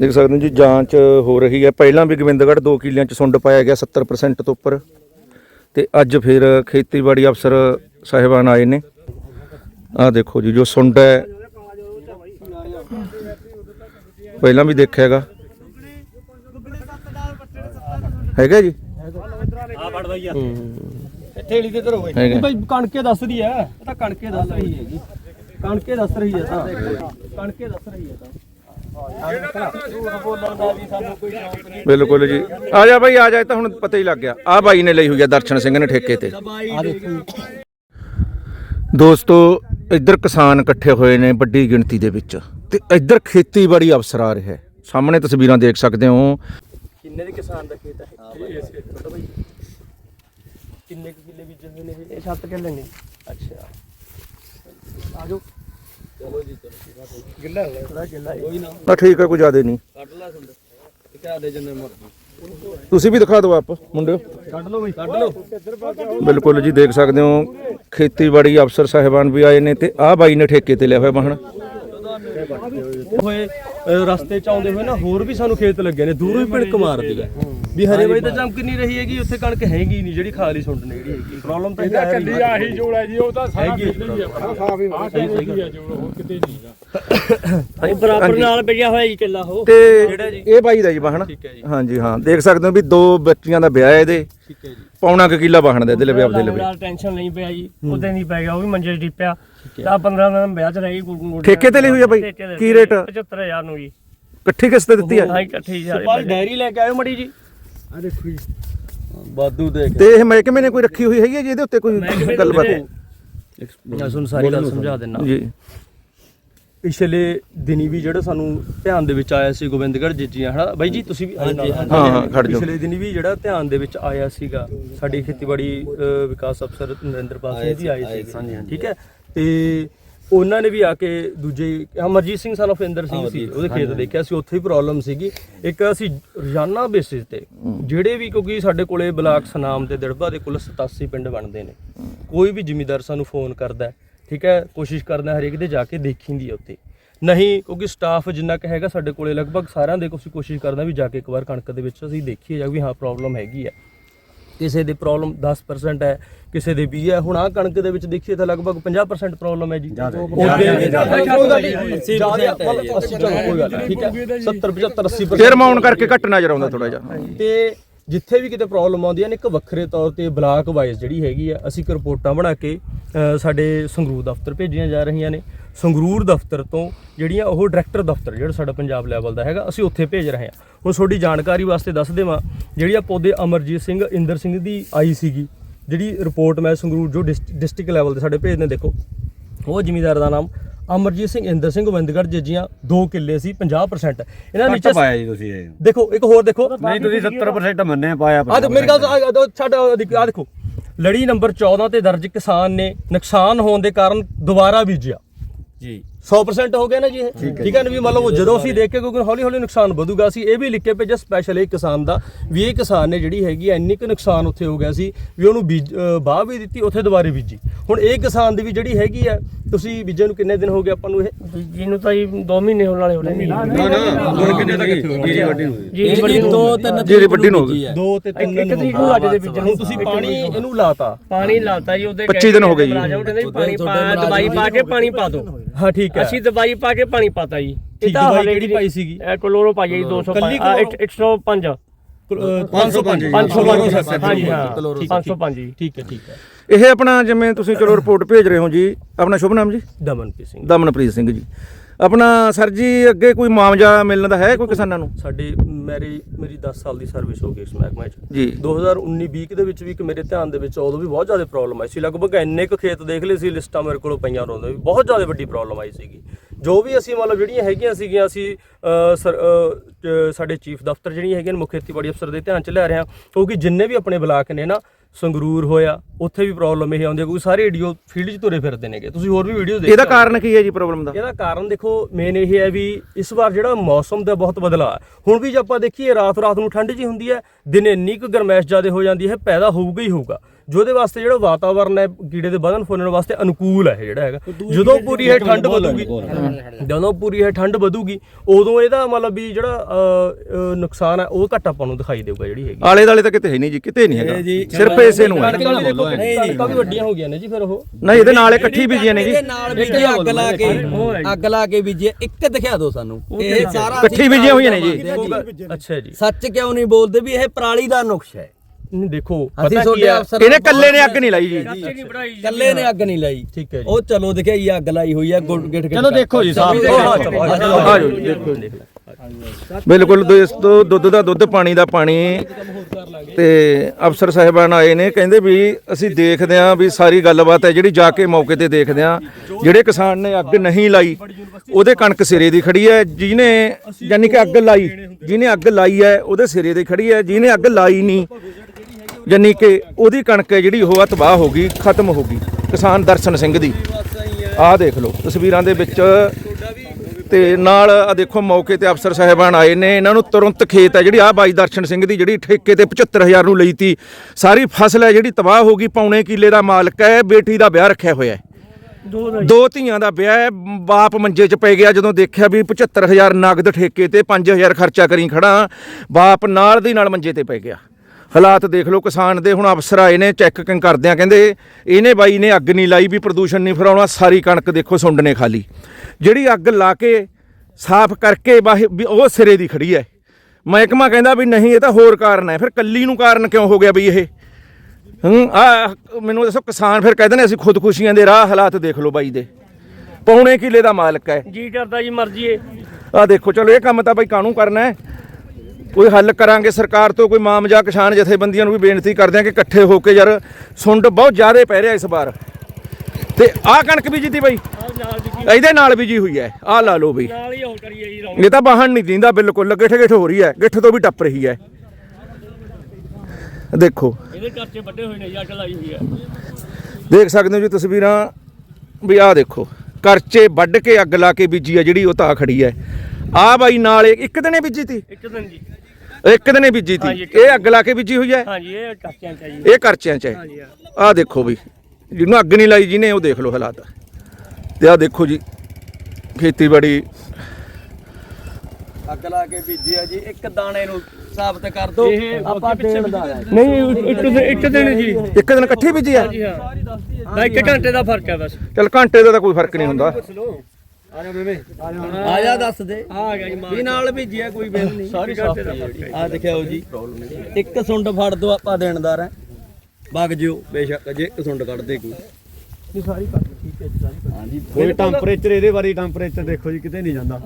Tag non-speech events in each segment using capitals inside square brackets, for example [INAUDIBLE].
ਦੇਖ ਸਕਦੇ ਹੋ ਜੀ ਜਾਂਚ ਹੋ ਰਹੀ ਹੈ। ਪਹਿਲਾਂ ਵੀ ਗੋਬਿੰਦਗੜ੍ਹ 2 ਕਿੱਲਿਆਂ ਚ ਸੁੰਡ ਪਾਇਆ ਗਿਆ 70% ਤੋਂ ਉੱਪਰ। ਤੇ ਅੱਜ ਫਿਰ ਖੇਤੀਬਾੜੀ ਅਫਸਰ ਸਾਹਿਬਾਨ ਆਏ ਨੇ। ਆਹ ਦੇਖੋ ਜੀ ਜੋ ਸੁੰਡ ਹੈ। ਪਹਿਲਾਂ ਵੀ ਦੇਖਿਆ ਹੈਗਾ। ਜੀ? ਆ ਫੜ ਬਈ ਆ ਥੇਲੀ ਤੇ ਧਰੋ ਬਈ ਬਈ ਕਣਕੇ ਦੱਸਦੀ ਐ ਇਹ ਤਾਂ ਕਣਕੇ ਦੱਸ ਰਹੀ ਹੈਗੀ। ਕਣਕੇ ਦੱਸ ਰਹੀ ਹੈ ਤਾਂ। ਕਣਕੇ ਦੱਸ ਰਹੀ ਹੈ ਤਾਂ। ਬਿਲਕੁਲ ਜੀ। ਆ ਜਾ ਬਾਈ ਆ ਜਾ ਇਹ ਤਾਂ ਹੁਣ ਪਤਾ ਹੀ ਲੱਗ ਗਿਆ। ਆ ਬਾਈ ਨੇ ਲਈ ਹੋਈ ਆ ਦਰਸ਼ਨ ਸਿੰਘ ਨੇ ਠੇਕੇ ਤੇ। ਆ ਦੇਖੋ ਦੋਸਤੋ ਇੱਧਰ ਕਿਸਾਨ ਇਕੱਠੇ ਹੋਏ ਨੇ ਵੱਡੀ ਗਿਣਤੀ ਦੇ ਵਿੱਚ। ਤੇ ਇੱਧਰ ਖੇਤੀਬਾੜੀ ਅਫਸਰ ਆ ਰਿਹਾ ਹੈ। ਸਾਹਮਣੇ ਤਸਵੀਰਾਂ ਦੇਖ ਸਕਦੇ ਹੋ। ਕਿੰਨੇ ਦੇ ਕਿਸਾਨ ਦਾ ਖੇਤ ਹੈ ਕਿੰਨੇ ਕਿੱਲੇ ਬੀਜੇ ਨੇ ਇਹ? ਇਹ ਛੱਤ ਕਿੱਲੇ ਨੇ। ਅੱਛਾ। ਆਜੋ ਚਲੋ ਜੀ ਚਲੋ ਗਿੱਲਾ ਹੋ ਥੋੜਾ ਗਿੱਲਾ ਕੋਈ ਨਾ। ਆ ਠੀਕ ਹੈ ਕੋਈ ਜ਼ਿਆਦਾ ਨਹੀਂ। ਕੱਢ ਲੈ ਸੁੰਡ। ਕਿਆ ਦੇ ਜੰਨੇ ਮਰਦੀ ਤੁਸੀਂ ਵੀ ਦਿਖਾ ਦਿਓ ਆਪ ਮੁੰਡਿਓ। ਕੱਢ ਲਓ ਬਈ ਕੱਢ ਲਓ। ਬਿਲਕੁਲ ਜੀ ਦੇਖ ਸਕਦੇ ਹੋ ਖੇਤੀਬਾੜੀ ਅਫਸਰ ਸਾਹਿਬਾਨ ਵੀ ਆਏ ਨੇ ਤੇ ਆਹ ਬਾਈ ਨੇ ਠੇਕੇ ਤੇ ਲਿਆ ਹੋਇਆ ਵਾਹਣ। ਹੋਏ ਰਸਤੇ ਚ ਆਉਂਦੇ ਹੋਏ ਨਾ ਹੋਰ ਵੀ ਸਾਨੂੰ ਖੇਤ ਲੱਗੇ ਨੇ ਦੂਰੋਂ ਹੀ ਪਿਣਕ ਮਾਰਦੀ ਹੈ। ਵੀ ਹਰੇ ਬਾਈ ਤਾਂ ਚਮਕ ਨਹੀਂ ਰਹੀ ਹੈਗੀ ਉੱਥੇ ਕਣਕ ਹੈਗੀ ਨਹੀਂ ਜਿਹੜੀ ਖਾਲੀ ਸੁੰਡ ਨੇ ਜਿਹੜੀ ਹੈਗੀ। ਪ੍ਰੋਬਲਮ ਤਾਂ ਇਹਦਾ ਕੱਲੀ ਆਹੀ ਜੋੜ ਹੈ ਜੀ ਉਹ ਤਾਂ ਸਾਰਾ ਹੈਗੀ। ਬਿਜਲੀ ਹੈ ਆਹ ਤਾਂ ਹੈਗੀ ਆ ਜੋੜ ਹੋਰ ਕਿਤੇ ਨਹੀਂ ਗਾ ਹਾਂਜੀ ਬਰਾਬਰ ਨਾਲ ਪਿਆ ਹੋਇਆ ਜੀ ਕਿੱਲਾ ਉਹ। ਤੇ ਜਿਹੜਾ ਜੀ। ਇਹ ਬਾਈ ਦਾ ਜੀ ਵਾਹਣ ਠੀਕ ਹੈ ਜੀ। ਹਾਂਜੀ ਹਾਂ। ਦੇਖ ਸਕਦੇ ਹੋ ਵੀ ਦੋ ਬੱਚੀਆਂ ਦਾ ਵਿਆਹ ਹੈ ਇਹਦੇ। ਠੀਕ ਹੈ ਜੀ। ਪੌਣਾ ਕੁ ਕਿੱਲਾ ਵਾਹਣ ਦੇ ਇਹਦੇ ਲਵੇ ਆਪਦੇ ਲਵੇ ਨਾਲ ਟੈਨਸ਼ਨ ਨਹੀਂ ਪਿਆ ਜੀ। ਉਹਦੇ ਨਹੀਂ ਪੈ ਗਿਆ ਉਹ ਵੀ ਮੰਜੇ ਡਿੱਪਿਆ। ਤਾਂ 15 ਦਿਨ ਵਿਆਹ 'ਚ ਰਹਿ ਨੂੰ ਠੇਕੇ ਤੇ ਲਈ ਹੋਈ ਆ ਬਾਈ? ਤੇ ਕੀ ਰੇਟ 75000 ਨੂੰ ਜੀ। ਇਕੱਠੀ ਕਿਸ਼ਤ ਦਿੱਤੀ ਹੈ ਹਾਂ ਇਕੱਠੀ ਜੀ ਸੁਪਾਲ ਡੈਰੀ ਲੈ ਕੇ ਆਇਓ ਮੜੀ ਜੀ। ਆ ਦੇਖੋ ਜੀ ਬਾਦੂ ਦੇ ਤੇ ਇਹ ਮਹਿਕਮੇ ਨੇ ਕੋਈ ਰੱਖੀ ਹੋਈ ਹੈਗੀ ਹੈ ਜੀ ਇਹਦੇ ਉੱਤੇ ਕੋਈ ਗੱਲਬਾਤ? ਮੈਂ ਤੁਹਾਨੂੰ ਸਾਰੀ ਗੱਲ ਸਮਝਾ ਦਿੰਨਾ ਜੀ। ਪਿਛਲੇ ਦਿਨੀ ਵੀ ਜਿਹੜਾ ਸਾਨੂੰ ਧਿਆਨ ਦੇ ਵਿੱਚ ਆਇਆ ਸੀ ਗੋਬਿੰਦਗੜ੍ਹ ਜੀਜੀਆਂ ਹਨਾ? ਬਾਈ ਜੀ ਤੁਸੀਂ ਵੀ ਹਾਂ, ਹਾਂ, ਖੜ ਜਾਓ। ਪਿਛਲੇ ਦਿਨੀ ਵੀ ਜਿਹੜਾ ਧਿਆਨ ਦੇ ਵਿੱਚ ਆਇਆ ਸੀਗਾ ਸਾਡੀ ਖੇਤੀਬਾੜੀ ਵਿਕਾਸ ਅਫਸਰ ਨਰਿੰਦਰਪਾਲ ਸਿੰਘ ਜੀ ਆਏ ਸੀ ਠੀਕ ਹੈ? ਤੇ ਉਹਨਾਂ ਨੇ ਵੀ ਆ ਕੇ ਦੂਜੇ ਅਮਰਜੀਤ ਸਿੰਘ ਸਨ ਇੰਦਰ ਸਿੰਘ ਸੀ ਉਹਦੇ ਖੇਤ ਦੇਖਿਆ ਸੀ ਉੱਥੇ ਹੀ ਪ੍ਰੋਬਲਮ ਸੀਗੀ। ਇੱਕ ਅਸੀਂ ਰੋਜ਼ਾਨਾ ਬੇਸਿਸ ਤੇ ਜਿਹੜੇ ਵੀ ਕਿਉਂਕਿ ਸਾਡੇ ਕੋਲੇ ਬਲਾਕ ਸਨਾਮ ਤੇ ਦਿੜਬਾ ਦੇ ਕੁੱਲ 87 ਪਿੰਡ ਬਣਦੇ ਨੇ। ਕੋਈ ਵੀ ਜ਼ਿਮੀਦਾਰ ਸਾਨੂੰ ਫੋਨ ਕਰਦਾ ਠੀਕ ਹੈ ਕੋਸ਼ਿਸ਼ ਕਰਦਾ ਹਰੇਕ ਦੇ ਜਾ ਕੇ ਦੇਖੀਂਦੀ ਹੈ ਉੱਥੇ। ਨਹੀਂ ਕਿਉਂਕਿ ਸਟਾਫ ਜਿੰਨਾ ਕੁ ਹੈਗਾ ਸਾਡੇ ਕੋਲੇ ਲਗਭਗ ਸਾਰਿਆਂ ਦੇ ਕੋਸ਼ਿਸ਼ ਕੋਸ਼ਿਸ਼ ਕਰਦਾ ਵੀ ਜਾ ਕੇ ਇੱਕ ਵਾਰ ਕਣਕ ਦੇ ਵਿੱਚ ਅਸੀਂ ਦੇਖੀਏ ਜਾ ਵੀ ਹਾਂ ਪ੍ਰੋਬਲਮ ਹੈਗੀ ਹੈ। ਕਿਸੇ ਦੀ ਪ੍ਰੋਬਲਮ 10% ਹੈ ਕਿਸੇ ਦੇ 20 ਹੈ। ਹੁਣ ਆ ਕਣਕ ਦੇ ਵਿੱਚ ਦੇਖੀਏ ਤਾਂ ਲਗਭਗ 50% ਪ੍ਰੋਬਲਮ ਹੈ ਜੀ। ਠੀਕ ਹੈ। 70 75 80% ਫਿਰ ਮਾਉਣ ਕਰਕੇ ਘੱਟ ਨਜ਼ਰ ਆਉਂਦਾ ਥੋੜਾ ਜਿਹਾ। ਤੇ ਜਿੱਥੇ ਵੀ ਕਿਤੇ ਪ੍ਰੋਬਲਮ ਆਉਂਦੀ ਹੈ ਨਾ ਇੱਕ ਵੱਖਰੇ ਤੌਰ ਤੇ ਬਲਾਕ ਵਾਈਜ਼ ਜਿਹੜੀ ਹੈਗੀ ਆ ਅਸੀਂ ਇੱਕ ਰਿਪੋਰਟਾਂ ਬਣਾ ਕੇ ਸਾਡੇ ਸੰਗਰੂਰ ਦਫ਼ਤਰ ਭੇਜੀਆਂ ਜਾ ਰਹੀਆਂ ਨੇ। ਸੰਗਰੂਰ ਦਫ਼ਤਰ ਤੋਂ ਜਿਹੜੀਆਂ ਉਹ ਡਾਇਰੈਕਟਰ ਦਫ਼ਤਰ ਜਿਹੜਾ ਸਾਡਾ ਪੰਜਾਬ ਲੈਵਲ ਦਾ ਹੈਗਾ ਅਸੀਂ ਉੱਥੇ ਭੇਜ ਰਹੇ ਹਾਂ। ਹੁਣ ਤੁਹਾਡੀ ਜਾਣਕਾਰੀ ਵਾਸਤੇ ਦੱਸ ਦੇਵਾਂ ਜਿਹੜੀ ਆ ਪੌਦੇ ਅਮਰਜੀਤ ਸਿੰਘ ਇੰਦਰ ਸਿੰਘ ਦੀ ਆਈ ਸੀਗੀ ਜਿਹੜੀ ਰਿਪੋਰਟ ਮੈਂ ਸੰਗਰੂਰ ਜੋ ਡਿਸਟ੍ਰਿਕਟ ਲੈਵਲ ਤੇ ਸਾਡੇ ਭੇਜਦੇ ਦੇਖੋ। ਉਹ ਜ਼ਿਮੀਦਾਰ ਦਾ ਨਾਮ ਅਮਰਜੀਤ ਸਿੰਘ ਇੰਦਰ ਸਿੰਘ ਗੋਬਿੰਦਗੜ੍ਹ ਜੱਜੀਆਂ 2 ਕਿੱਲੇ ਸੀ 50% ਇਹਨਾਂ ਨੀਚੇ ਪਾਇਆ ਜੀ ਤੁਸੀਂ ਇਹ। ਦੇਖੋ ਇੱਕ ਹੋਰ ਦੇਖੋ। ਨਹੀਂ ਤੁਸੀਂ 70% ਮੰਨੇ ਪਾਇਆ ਆ ਮੇਰੀ ਗੱਲ ਛੱਡ ਆ ਦੇਖੋ ਲੜੀ ਨੰਬਰ 14 ਤੇ ਦਰਜ ਕਿਸਾਨ ਨੇ ਨੁਕਸਾਨ ਹੋਣ ਦੇ ਕਾਰਨ ਦੁਬਾਰਾ ਬੀਜਿਆ। ਜੀ 100% ਹੋ ਗਿਆ ਨਾ ਜੀ ਇਹ। ਠੀਕ ਹੈ ਨਾ ਵੀ ਮੰਨ ਲਓ ਜਦੋਂ ਅਸੀਂ ਦੇਖ ਕੇ ਕਿਉਂਕਿ ਹੌਲੀ ਹੌਲੀ ਨੁਕਸਾਨ ਵਧੂਗਾ ਅਸੀਂ ਇਹ ਵੀ ਲਿਖ ਕੇ ਭੇਜਿਆ ਸਪੈਸ਼ਲ ਇਹ ਕਿਸਾਨ ਦਾ ਵੀ ਇਹ ਕਿਸਾਨ ਨੇ ਜਿਹੜੀ ਹੈਗੀ ਐ ਇੰਨੀ ਕੁ ਨੁਕਸਾਨ ਉੱਥੇ ਹੋ ਗਿਆ ਸੀ ਵੀ ਉਹਨੂੰ ਬੀਜ ਅ, ਬਾਹ ਵੀ ਦਿੱਤੀ ਉੱਥੇ ਦੁਬਾਰੇ ਬੀਜੀ। ਹੁਣ ਇਹ ਕਿਸਾਨ ਦੀ ਵੀ ਜਿਹੜੀ ਹੈਗੀ ਆ ਤੁਸੀਂ ਬੀਜੇ ਨੂੰ ਕਿੰਨੇ ਦਿਨ ਹੋ ਗਏ ਆਪਾਂ ਨੂੰ ਇਹ? ਜਿਹਨੂੰ ਤਾਂ ਜੀ 2 ਮਹੀਨੇ ਹੋਣ ਵਾਲੇ ਹੋਣੇ ਨਾ ਨਾ ਹੁਣ ਕਿੰਨੇ ਤੱਕ ਜੀ ਵੱਡੀ ਹੋਈ ਜੀ ਬੜੀ ਦੋ ਤਿੰਨ ਜਿਹੜੀ ਵੱਡੀ ਨੂੰ ਹੋ ਗਈ ਦੋ ਤੇ ਤਿੰਨ ਇੱਕ ਤਰੀਕ ਨੂੰ ਅੱਜ ਦੇ ਵਿੱਚ ਹੁਣ ਤੁਸੀਂ ਪਾਣੀ ਇਹਨੂੰ ਲਾਤਾ। ਪਾਣੀ ਲਾਤਾ ਜੀ ਉਹਦੇ 25 ਦਿਨ ਹੋ ਗਏ ਜੀ। ਮੁਲਾਜ਼ਮ ਕਹਿੰਦੇ ਵੀ ਪਾਣੀ ਪਾ ਦਵਾਈ ਪਾ ਕੇ ਪਾਣੀ ਪਾ ਦਿਓ। ਹਾਂ ਠੀਕ ਹੈ। ਅਸੀਂ ਦਵਾਈ ਪਾ ਕੇ ਪਾਣੀ ਪਾਤਾ ਜੀ। ਠੀਕ, ਦਵਾਈ ਕਿਹੜੀ ਪਾਈ ਸੀਗੀ? ਇਹ ਕਲੋਰੋ ਪਾਈ ਜੀ 205 ਕੱਲੀ ਆ, ਕਲੋਰੋ? 105 505 505 ਹਾਂਜੀ ਹਾਂ 505 ਜੀ। ਠੀਕ ਹੈ ਠੀਕ ਹੈ। ਇਹ ਆਪਣਾ ਜਿਵੇਂ ਤੁਸੀਂ ਚਲੋ ਰਿਪੋਰਟ ਭੇਜ ਰਹੇ ਹੋ ਜੀ ਆਪਣਾ ਸ਼ੁਭ ਨਾਮ ਜੀ? ਦਮਨਪ੍ਰੀਤ ਸਿੰਘ। ਦਮਨਪ੍ਰੀਤ ਸਿੰਘ ਜੀ। ਆਪਣਾ ਸਰ ਜੀ ਅੱਗੇ ਕੋਈ ਮੁਆਵਜ਼ਾ ਮਿਲਣ ਦਾ ਹੈ ਕੋਈ ਕਿਸਾਨਾਂ ਨੂੰ? ਸਾਡੀ ਮੇਰੀ ਮੇਰੀ 10 ਸਾਲ ਦੀ ਸਰਵਿਸ ਹੋ ਗਈ ਇਸ ਮਹਿਕਮੇ 'ਚ। ਜੀ। 2019-20 ਦੇ ਵਿੱਚ ਵੀ ਇੱਕ ਮੇਰੇ ਧਿਆਨ ਦੇ ਵਿੱਚ ਉਦੋਂ ਵੀ ਬਹੁਤ ਜ਼ਿਆਦਾ ਪ੍ਰੋਬਲਮ ਆਈ ਸੀ। ਲਗਭਗ ਇੰਨੇ ਕੁ ਖੇਤ ਦੇਖ ਲਏ ਸੀ ਲਿਸਟਾਂ ਮੇਰੇ ਕੋਲ ਪਈਆਂ ਰੋਂਦੇ ਵੀ ਬਹੁਤ ਜ਼ਿਆਦਾ ਵੱਡੀ ਪ੍ਰੋਬਲਮ ਆਈ ਸੀਗੀ। ਜੋ ਵੀ ਅਸੀਂ ਮਤਲਬ ਜਿਹੜੀਆਂ ਹੈਗੀਆਂ ਸੀਗੀਆਂ ਅਸੀਂ ਸਾਡੇ ਚੀਫ ਦਫ਼ਤਰ ਜਿਹੜੀਆਂ ਹੈਗੀਆਂ ਮੁੱਖ ਖੇਤੀਬਾੜੀ ਅਫਸਰ ਦੇ ਧਿਆਨ 'ਚ ਲੈ ਰਹੇ ਹਾਂ। ਕਿਉਂਕਿ ਜਿੰਨੇ ਵੀ ਆਪਣੇ ਬਲਾਕ ਨੇ ਨਾ ਸੰਗਰੂਰ ਹੋਇਆ ਉੱਥੇ ਵੀ ਪ੍ਰੋਬਲਮ ਇਹ ਆਉਂਦੀ ਹੈ ਕਿਉਂਕਿ ਸਾਰੇ ਏਡੀਓ ਫੀਲਡ 'ਚ ਤੁਰੇ ਫਿਰਦੇ ਨੇਗੇ। ਤੁਸੀਂ ਹੋਰ ਵੀ ਵੀਡੀਓ ਦੇਖ ਇਹਦਾ। ਕਾਰਨ ਕੀ ਹੈ ਜੀ ਪ੍ਰੋਬਲਮ ਦਾ? ਇਹਦਾ ਕਾਰਨ ਦੇਖੋ ਮੇਨ ਇਹ ਹੈ ਵੀ ਇਸ ਵਾਰ ਜਿਹੜਾ ਮੌਸਮ ਦਾ ਬਹੁਤ ਬਦਲਾਅ ਹੁਣ ਵੀ ਜੇ ਆਪਾਂ ਦੇਖੀਏ ਰਾਤ ਰਾਤ ਨੂੰ ਠੰਡ ਜੀ ਹੁੰਦੀ ਹੈ ਦਿਨ ਇੰਨੀ ਕੁ ਗਰਮੈਸ਼ ਜ਼ਿਆਦਾ ਹੋ ਜਾਂਦੀ ਹੈ ਪੈਦਾ ਹੋਊਗਾ ਹੀ ਹੋਊਗਾ। ਜਿਹਦੇ ਵਾਸਤੇ ਜਿਹੜਾ ਵਾਤਾਵਰਨ ਹੈ ਕੀੜੇ ਦੇ ਵਧਣ ਫੁੱਲਣ ਵਾਸਤੇ ਅਨੁਕੂਲ ਹੈ ਜਿਹੜਾ ਹੈਗਾ। ਜਦੋਂ ਪੂਰੀ ਇਹ ਠੰਡ ਵਧੂਗੀ ਜਦੋਂ ਪੂਰੀ ਇਹ ਠੰਡ ਵਧੂਗੀ ਉਦੋਂ ਇਹਦਾ ਮਤਲਬ ਵੀ ਜਿਹੜਾ ਨੁਕਸਾਨ ਹੈ ਉਹ ਘੱਟ ਆਪਾਂ ਨੂੰ ਦਿਖਾਈ ਦੇਊਗਾ ਜਿਹੜੀ ਹੈਗੀ। ਆਲੇ ਦਾਲੇ ਤਾਂ ਕਿਤੇ ਹੈ ਨਹੀਂ ਜੀ ਕਿਤੇ ਨਹੀਂ ਹੈਗਾ। ਸਿਰਫ ਇਸੇ ਨੂੰ ਹੈ। ਕਣਕਾਂ ਵੀ ਵੱਡੀਆਂ ਹੋ ਗਈਆਂ ਨੇ ਜੀ ਫਿਰ ਉਹ। ਨਹੀਂ ਇਹਦੇ ਨਾਲ ਇਕੱਠੀ ਬੀਜੀਆਂ ਨੇ ਜੀ। ਇਹਦੇ ਨਾਲ ਅੱਗ ਲਾ ਕੇ ਅੱਗ ਲਾ ਕੇ ਬੀਜੇ ਇੱਕ ਦਿਖਾ ਦਿਓ ਸਾਨੂੰ। ਇਹ ਸਾਰਾ ਇਕੱਠੀ ਬੀਜੀਆਂ ਹੋਈਆਂ ਨੇ ਜੀ। ਅੱਛਾ ਜੀ। ਸੱਚ ਕਿਉਂ ਨਹੀਂ ਬੋਲਦੇ ਵੀ ਇਹ ਪਰਾਲੀ ਦਾ ਨੁਕਸ ਹੈ? ਨਹੀਂ ਦੇਖੋ ਅਸੀਂ ਪਤਾ ਕੀ ਤੁਹਾਡੇ ਹੈ ਅਫਸਰ ਇਹਨੇ ਕੱਲੇ ਨੇ ਅੱਗ ਨਹੀਂ ਲਾਈ ਜੀ। ਕੱਲੇ ਨੇ ਅੱਗ ਨਹੀਂ ਲਾਈ ਠੀਕ ਹੈ ਜੀ। ਉਹ ਚਲੋ ਦਿਖਾਈ ਅੱਗ ਲਾਈ ਹੋਈ ਹੈ ਗੁੱਟ ਗਿੱਟ ਗਿੱਟ ਚਲੋ ਦੇਖੋ ਜੀ ਸਾਹਿਬ ਆ ਜਾਓ ਆ ਜਾਓ ਜੀ, ਦੇਖੋ। ਜੀ। ਬਿਲਕੁਲ ਦੋਸਤੋ ਦੁੱਧ ਦਾ ਦੁੱਧ ਪਾਣੀ ਦਾ ਪਾਣੀ। ਤੇ ਅਫਸਰ ਸਾਹਿਬਾਨ ਆਏ ਨੇ ਕਹਿੰਦੇ ਵੀ ਅਸੀਂ ਦੇਖਦੇ ਆਂ ਵੀ ਸਾਰੀ ਗੱਲਬਾਤ ਹੈ ਜਿਹੜੀ ਜਾ ਕੇ ਮੌਕੇ ਤੇ ਦੇਖਦੇ ਆਂ ਜਿਹੜੇ ਕਿਸਾਨ ਨੇ ਅੱਗ ਨਹੀਂ ਲਾਈ ਉਹਦੇ ਕਣਕ ਸਿਰੇ ਦੀ ਖੜੀ ਹੈ। ਜਿਹਨੇ ਯਾਨੀ ਕਿ ਅੱਗ ਲਾਈ ਜਿਹਨੇ ਅੱਗ ਲਾਈ ਹੈ ਉਹਦੇ ਸਿਰੇ ਦੀ ਖੜੀ ਹੈ। ਜਿਹਨੇ ਅੱਗ ਲਾਈ ਨਹੀਂ ਯਾਨੀ ਕਿ ਉਹਦੀ ਕਣਕ ਹੈ ਜਿਹੜੀ ਉਹ ਆ ਤਬਾਹ ਹੋ ਗਈ, ਖਤਮ ਹੋ ਗਈ। ਕਿਸਾਨ ਦਰਸ਼ਨ ਸਿੰਘ ਦੀ। ਆਹ ਦੇਖ ਲਓ, ਤਸਵੀਰਾਂ ਦੇ ਵਿੱਚ ਤੇ ਨਾਲ ਆ ਦੇਖੋ ਮੌਕੇ ਤੇ ਅਫਸਰ ਸਾਹਿਬਾਨ ਆਏ ਨੇ। ਇਹਨਾਂ ਨੂੰ ਤੁਰੰਤ ਖੇਤ ਹੈ ਜਿਹੜੀ ਆ ਬਾਈ ਦਰਸ਼ਨ ਸਿੰਘ ਦੀ ਜਿਹੜੀ ਠੇਕੇ ਤੇ 75000 ਨੂੰ ਲਈ ਤੀ। ਸਾਰੀ ਫਸਲ ਹੈ ਜਿਹੜੀ ਤਬਾਹ ਹੋ ਗਈ, ਪੌਣੇ ਕਿੱਲੇ ਦਾ ਮਾਲਕ ਹੈ, ਬੇਟੀ ਦਾ ਵਿਆਹ ਰੱਖਿਆ ਹੋਇਆ ਹੈ। ਦੋ ਧੀਆਂ ਦਾ ਵਿਆਹ ਹੈ, ਬਾਪ ਮੰਜੇ 'ਚ ਪੈ ਗਿਆ ਜਦੋਂ ਦੇਖਿਆ ਵੀ 75000 ਨਗਦ ਠੇਕੇ ਤੇ 5000 ਖਰਚਾ ਕਰੀ ਖੜਾ ਬਾਪ ਨਾਲ ਦੀ ਨਾਲ ਮੰਜੇ ਤੇ ਪੈ ਗਿਆ। ਹਾਲਾਤ ਦੇਖ ਲਓ ਕਿਸਾਨ ਦੇ ਹੁਣ ਅਫਸਰ ਆਏ ਨੇ ਚੈੱਕਿੰਗ ਕਰਦੇ ਆ ਕਹਿੰਦੇ ਇਹਨੇ ਬਾਈ ਨੇ ਅੱਗ ਨਹੀਂ ਲਾਈ ਵੀ ਪ੍ਰਦੂਸ਼ਣ ਨਹੀਂ ਫਰਾਉਣਾ ਸਾਰੀ ਕਣਕ ਦੇਖੋ ਸੁੰਡ ਨੇ ਖਾਲੀ। ਜਿਹੜੀ ਅੱਗ ਲਾ ਕੇ ਸਾਫ਼ ਕਰਕੇ ਉਹ ਸਿਰੇ ਦੀ ਖੜੀ ਹੈ। ਮਹਿਕਮਾ ਕਹਿੰਦਾ ਵੀ ਨਹੀਂ ਇਹ ਤਾਂ ਹੋਰ ਕਾਰਨ ਹੈ ਫਿਰ ਕੱਲੀ ਨੂੰ ਕਾਰਨ ਕਿਉਂ ਹੋ ਗਿਆ ਵੀ ਇਹ? ਹੂੰ ਆ ਮੈਨੂੰ ਦੱਸੋ ਕਿਸਾਨ ਫਿਰ ਕਹਿੰਦੇ ਨੇ ਅਸੀਂ ਖੁਦਕੁਸ਼ੀਆਂ ਦੇ ਰਾਹ ਹਾਲਾਤ ਦੇਖ ਲਓ ਬਾਈ ਦੇ। ਪੌਣੇ ਕਿੱਲੇ ਦਾ ਮਾਲਕ ਹੈ। ਜੀ ਕਰਦਾ ਜੀ ਮਰਜ਼ੀ ਏ। ਆ ਦੇਖੋ ਚਲੋ ਇਹ ਕੰਮ ਤਾਂ ਬਾਈ ਕਾਹਨੂੰ ਕਰਨਾ ਹੈ? ਕੋਈ ਹੱਲ ਕਰਾਂਗੇ ਸਰਕਾਰ ਤੋਂ ਕੋਈ ਮਾਮਜਾ ਕਿਸਾਨ ਜਥੇਬੰਦੀਆਂ ਨੂੰ ਵੀ ਬੇਨਤੀ ਕਰਦੇ ਆ ਕਿ ਇਕੱਠੇ ਹੋ ਕੇ ਯਾਰ ਸੁੰਡ ਬਹੁਤ ਜ਼ਿਆਦਾ ਪੈ ਰਿਹਾ ਇਸ ਵਾਰ। ਤੇ ਆਹ ਕਣਕ ਬੀਜੀ ਤੀ ਬਾਈ? ਇਹਦੇ ਨਾਲ ਬੀਜੀ ਹੋਈ ਹੈ। ਆਹ ਲਾ ਲਓ ਬਈ। ਇਹ ਤਾਂ ਬਾਹਣ ਨਹੀਂ ਦਿੰਦਾ ਬਿਲਕੁਲ ਗਿੱਠ ਗਿੱਠ ਹੋ ਰਹੀ ਹੈ। ਗਿੱਠ ਤੋਂ ਵੀ ਟੱਪ ਰਹੀ ਹੈ। ਦੇਖੋ। ਇਹਦੇ ਕੱਚੇ ਵੱਡੇ ਹੋਏ ਨੇ ਅੱਗ ਲਾਈ ਹੋਈ ਹੈ। ਦੇਖ ਸਕਦੇ ਹੋ ਜੀ ਤਸਵੀਰਾਂ। ਵੀ ਆਹ ਦੇਖੋ ਕਰਚੇ ਵੱਢ ਕੇ ਅੱਗ ਲਾ ਕੇ ਬੀਜੀ ਆ ਜਿਹੜੀ ਉਹ ਤਾਂ ਖੜੀ ਹੈ। ਆ ਬਾਈ ਨਾਲ ਇੱਕ ਦਿਨੇ ਬੀਜੀ ਤੀ। ਇੱਕ ਦਿਨ ਜੀ। ਇੱਕ ਦਿਨੇ ਬੀਜੀ ਤੀ ਹਾਂਜੀ, ਇੱਕ ਇਹ ਅੱਗ ਲਾ ਕੇ ਬੀਜੀ ਹੋਈ ਹੈ? ਹਾਂਜੀ ਇਹ ਕੱਚਿਆਂ ਚ ਆ ਜੀ। ਇਹ ਕਰਚਿਆਂ ਚ ਹਾਂਜੀ ਹਾਂ। ਆਹ ਦੇਖੋ ਵੀ ਜਿਹਨੂੰ ਅੱਗ ਨਹੀਂ ਲਾਈ ਜਿਹਨੇ ਉਹ ਦੇਖ ਲਓ ਹਾਲਾਤ। ਤੇ ਆਹ ਦੇਖੋ ਜੀ ਖੇਤੀਬਾੜੀ। ਅੱਗ ਲਾ ਕੇ ਬੀਜੀ ਆ ਜੀ ਇੱਕ ਦਾਣੇ ਨੂੰ ਸਾਬਤ ਕਰ ਦੋ ਆਪਾਂ ਦੇਣ ਦਾ। ਨਹੀਂ ਇੱਕ ਦਿਨ ਇੱਕ ਦਿਨ ਜੀ। ਇੱਕ ਦਿਨ ਇਕੱਠੀ ਬੀਜੀ ਆ ਹਾਂ। ਨਾ ਇੱਕ ਘੰਟੇ ਦਾ ਫ਼ਰਕ ਹੈ ਬਸ। ਚਲ ਘੰਟੇ ਦਾ ਤਾਂ ਕੋਈ ਫ਼ਰਕ ਨਹੀਂ ਹੁੰਦਾ। ਆ ਜਾ ਦੱਸ ਦੇ। ਆ ਗਿਆ ਜੀ ਮਾਰ ਵੀ ਨਾਲ ਬੀਜੀ ਆ ਕੋਈ ਬੇਲ ਨਹੀਂ। ਸਾਰੀ ਸਾਫ਼ ਆ ਦਿਖਾਓ ਜੀ। ਇੱਕ ਸੁੰਡ ਫੜ ਦੋ ਆਪਾਂ ਦੇਣਦਾਰ ਹੈ। ਵਗ ਜਿਓ ਬੇਸ਼ੱਕ ਜੇ ਇੱਕ ਸੁੰਡ ਕੱਢ ਦੇ ਕੋਈ। ਨਹੀਂ ਸਾਰੀ ਕੱਟ ਠੀਕ ਹੈ ਜੀ ਸਾਰੀ ਹਾਂਜੀ ਕੋਈ ਟੈਂਪਰੇਚਰ ਇਹਦੇ ਬਾਰੇ ਟੈਂਪਰੇਚਰ ਦੇਖੋ ਜੀ ਕਿਤੇ ਨਹੀਂ ਜਾਂਦਾ।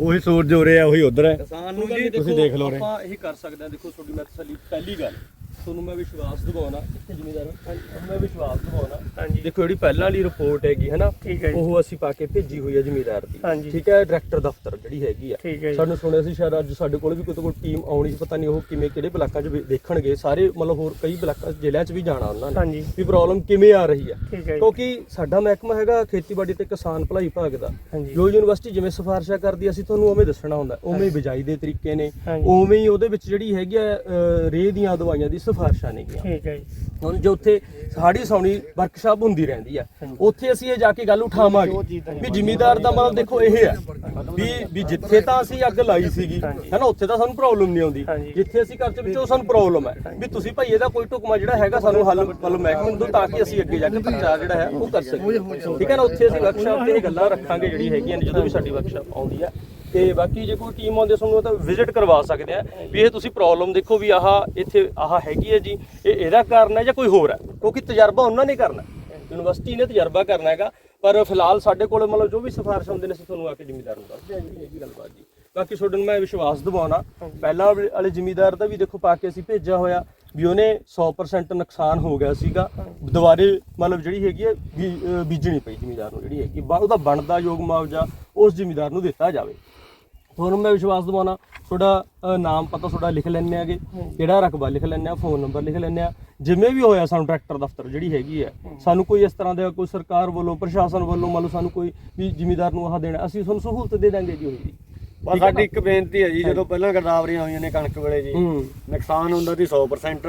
ਉਹੀ ਸੂਰਜ ਹੋ ਰਿਹਾ ਉਹੀ ਉਧਰ ਹੈ। ਕਿਸਾਨ ਨੂੰ ਜੀ ਤੁਸੀਂ ਦੇਖ ਲਓ ਰੇ। ਆਪਾਂ ਇਹੀ ਕਰ ਸਕਦੇ ਹਾਂ। ਦੇਖੋ ਤੁਹਾਡੀ ਮੈਂ ਤਸੱਲੀ ਪਹਿਲੀ ਗੱਲ। ਤੁਹਾਨੂੰ ਮੈਂ ਵਿਸ਼ਵਾਸ ਦਿਵਾਉਣਾ ਜ਼ਿਮੀਦਾਰ ਮੈਂ ਵਿਸ਼ਵਾਸ ਦਿਵਾਉਣਾ ਹਾਂਜੀ ਦੇਖੋ ਜਿਹੜੀ ਪਹਿਲਾਂ ਵਾਲੀ ਰਿਪੋਰਟ ਹੈਗੀ ਹੈ ਨਾ। ਉਹ ਅਸੀਂ ਪਾ ਕੇ ਭੇਜੀ ਹੋਈ ਹੈ ਜ਼ਿਮੀਦਾਰ ਦੀ। ਠੀਕ ਹੈ ਡਾਇਰੈਕਟਰ ਦਫ਼ਤਰ ਜਿਹੜੀ ਹੈਗੀ ਆ। ਸਾਨੂੰ ਸੁਣਿਆ ਸੀ ਸ਼ਾਇਦ ਅੱਜ ਸਾਡੇ ਕੋਲ ਵੀ ਕੋਈ ਕੋਈ ਟੀਮ ਆਉਣੀ ਸੀ ਪਤਾ ਨਹੀਂ ਉਹ ਕਿਵੇਂ ਕਿਹੜੇ ਬਲਾਕਾਂ 'ਚ ਦੇਖਣਗੇ ਸਾਰੇ ਮਤਲਬ ਹੋਰ ਕਈ ਬਲਾਕਾਂ ਜ਼ਿਲ੍ਹਿਆਂ 'ਚ ਵੀ ਜਾਣਾ ਉਹਨਾਂ ਨੇ। ਵੀ ਪ੍ਰੋਬਲਮ ਕਿਵੇਂ ਆ ਰਹੀ ਆ ਹੈ। ਕਿਉਂਕਿ ਸਾਡਾ ਮਹਿਕਮਾ ਹੈਗਾ ਖੇਤੀਬਾੜੀ ਤੇ ਕਿਸਾਨ ਭਲਾਈ ਵਿਭਾਗ ਦਾ। ਜੋ ਯੂਨੀਵਰਸਿਟੀ ਜਿਵੇਂ ਸਿਫਾਰਿਸ਼ਾਂ ਕਰਦੀ ਅਸੀਂ ਤੁਹਾਨੂੰ ਉਵੇਂ ਦੱਸਣਾ ਹੁੰਦਾ ਉਵੇਂ ਹੀ ਬਿਜਾਈ ਦੇ ਤਰੀਕੇ ਨੇ। ਉਵੇਂ ਹੀ ਉਹਦੇ ਵਿੱਚ ਜਿਹੜੀ ਹੈਗੀ ਆ ਰੇਹ ਦੀਆਂ ਦਵਾਈਆਂ ਦੀ ਸਿਫਾਰਿਸ਼ਾਂ ਨੇਗੀਆਂ। ਠੀਕ ਹੈ ਜੀ। ਹੁਣ ਜੋ ਉੱਥੇ ਸਾੜੀ ਸੌਣੀ ਵਰਕਸ਼ਾਪ ਹੁੰਦੀ ਰਹਿੰਦੀ ਆ ਉੱਥੇ ਅਸੀਂ ਇਹ ਜਾ ਕੇ ਗੱਲ ਉਠਾਵਾਂਗੇ ਵੀ ਜ਼ਿਮੀਦਾਰ ਦਾ ਮਤਲਬ ਦੇਖੋ ਇਹ ਹੈ ਵੀ ਵੀ ਜਿੱਥੇ ਤਾਂ ਅਸੀਂ ਅੱਗ ਲਾਈ ਸੀਗੀ ਹੈਨਾ ਉੱਥੇ ਤਾਂ ਸਾਨੂੰ ਪ੍ਰੋਬਲਮ ਨਹੀਂ ਆਉਂਦੀ। ਜਿੱਥੇ ਅਸੀਂ ਘਰ ਚ ਵਿੱਚ ਉਹ ਸਾਨੂੰ ਪ੍ਰੋਬਲਮ ਹੈ ਵੀ ਤੁਸੀਂ ਭਾਈ ਇਹਦਾ ਕੋਈ ਟੁਕਮਾ ਜਿਹੜਾ ਹੈਗਾ ਸਾਨੂੰ ਹੱਲ ਮਤਲਬ ਮਹਿਕਮੇ ਨੂੰ ਦਿਓ ਤਾਂ ਕਿ ਅਸੀਂ ਅੱਗੇ ਜਾ ਕੇ ਪ੍ਰਚਾਰ ਜਿਹੜਾ ਹੈ ਉਹ ਕਰ ਸਕੀਏ। ਠੀਕ ਹੈ ਨਾ ਉੱਥੇ ਅਸੀਂ ਵਰਕਸ਼ਾਪ ਤੇ ਇਹ ਗੱਲਾਂ ਰੱਖਾਂਗੇ ਜਿਹੜੀ ਹੈਗੀਆਂ ਨੇ ਜਦੋਂ ਵੀ ਸਾਡੀ ਵਰਕਸ਼ਾਪ ਆਉਂਦੀ ਆ। ਤੇ ਬਾਕੀ ਜੇ ਕੋਈ ਟੀਮ ਆਉਂਦੀ ਸਾਨੂੰ ਤਾਂ ਵਿਜ਼ਿਟ ਕਰਵਾ ਸਕਦੇ ਆ ਵੀ ਇਹ ਤੁਸੀਂ ਪ੍ਰੋਬਲਮ ਦੇਖੋ ਵੀ ਆਹ ਇੱਥੇ ਆਹ ਹੈਗੀ ਹੈ ਜੀ ਇਹ ਇਹਦਾ ਕਾਰਨ ਹੈ ਜਾਂ ਕੋਈ ਹੋਰ ਹੈ? ਕਿਉਂਕਿ ਤਜਰਬਾ ਉਹਨਾਂ ਨੇ ਕਰਨਾ। ਯੂਨੀਵਰਸਿਟੀ ਨੇ ਤਜਰਬਾ ਕਰਨਾ ਹੈਗਾ ਪਰ ਫਿਲਹਾਲ ਸਾਡੇ ਕੋਲ ਮਤਲਬ ਜੋ ਵੀ ਸਿਫਾਰਿਸ਼ ਹੁੰਦੇ ਨੇ ਅਸੀਂ ਤੁਹਾਨੂੰ ਆ ਕੇ ਜ਼ਿਮੀਦਾਰ ਨੂੰ ਦੱਸਦੇ ਹਾਂ ਜੀ ਇਹ ਗੱਲਬਾਤ ਜੀ। ਬਾਕੀ ਤੁਹਾਡੇ ਨੂੰ ਮੈਂ ਵਿਸ਼ਵਾਸ ਦਿਵਾਉਣਾ ਪਹਿਲਾਂ ਵਾਲੇ ਜ਼ਿਮੀਦਾਰ ਦਾ ਵੀ ਦੇਖੋ ਪਾ ਕੇ ਅਸੀਂ ਭੇਜਿਆ ਹੋਇਆ ਵੀ ਉਹਨੇ 100% ਨੁਕਸਾਨ ਹੋ ਗਿਆ ਸੀਗਾ। ਦੁਬਾਰੇ ਮਤਲਬ ਜਿਹੜੀ ਹੈਗੀ ਹੈ ਬੀਜਣੀ ਪਈ ਜ਼ਿਮੀਦਾਰ ਨੂੰ ਜਿਹੜੀ ਹੈਗੀ ਉਹਦਾ ਬਣਦਾ ਯੋਗ ਮੁਆਵਜ਼ਾ ਉਸ ਜ਼ਿਮੀਦਾਰ ਨੂੰ ਦਿੱਤਾ ਜਾਵੇ। ਤੁਹਾਨੂੰ ਮੈਂ ਵਿਸ਼ਵਾਸ ਦਿਵਾਉਣਾ ਤੁਹਾਡਾ ਨਾਮ ਪਤਾ ਤੁਹਾਡਾ ਲਿਖ ਲੈਣੇ ਆਗੇ। ਕਿਹੜਾ ਰਕਬਾ ਲਿਖ ਲੈਣੇ ਆ ਫੋਨ ਨੰਬਰ ਲਿਖ ਲੈਣੇ ਆ। ਜਿਵੇਂ ਵੀ ਹੋਇਆ ਸਾਨੂੰ ਟਰੈਕਟਰ ਦਫ਼ਤਰ ਜਿਹੜੀ ਹੈਗੀ ਹੈ ਸਾਨੂੰ ਕੋਈ ਇਸ ਤਰ੍ਹਾਂ ਦਾ ਕੋਈ ਸਰਕਾਰ ਵੱਲੋਂ ਪ੍ਰਸ਼ਾਸਨ ਵੱਲੋਂ ਮੰਨ ਲਓ ਸਾਨੂੰ ਕੋਈ ਵੀ ਜ਼ਿਮੀਦਾਰ ਨੂੰ ਆਹ ਦੇਣਾ ਅਸੀਂ ਤੁਹਾਨੂੰ ਸਹੂਲਤ ਦੇ ਦਾਂਗੇ ਜੀ ਬਸ ਸਾਡੀ ਇੱਕ ਬੇਨਤੀ ਹੈ ਜੀ ਜਦੋਂ ਪਹਿਲਾਂ ਗਰਦਾਵਰੀਆਂ ਹੋਈਆਂ ਨੇ ਕਣਕ ਵੇਲੇ ਜੀ ਨੁਕਸਾਨ ਹੁੰਦਾ ਸੀ 100%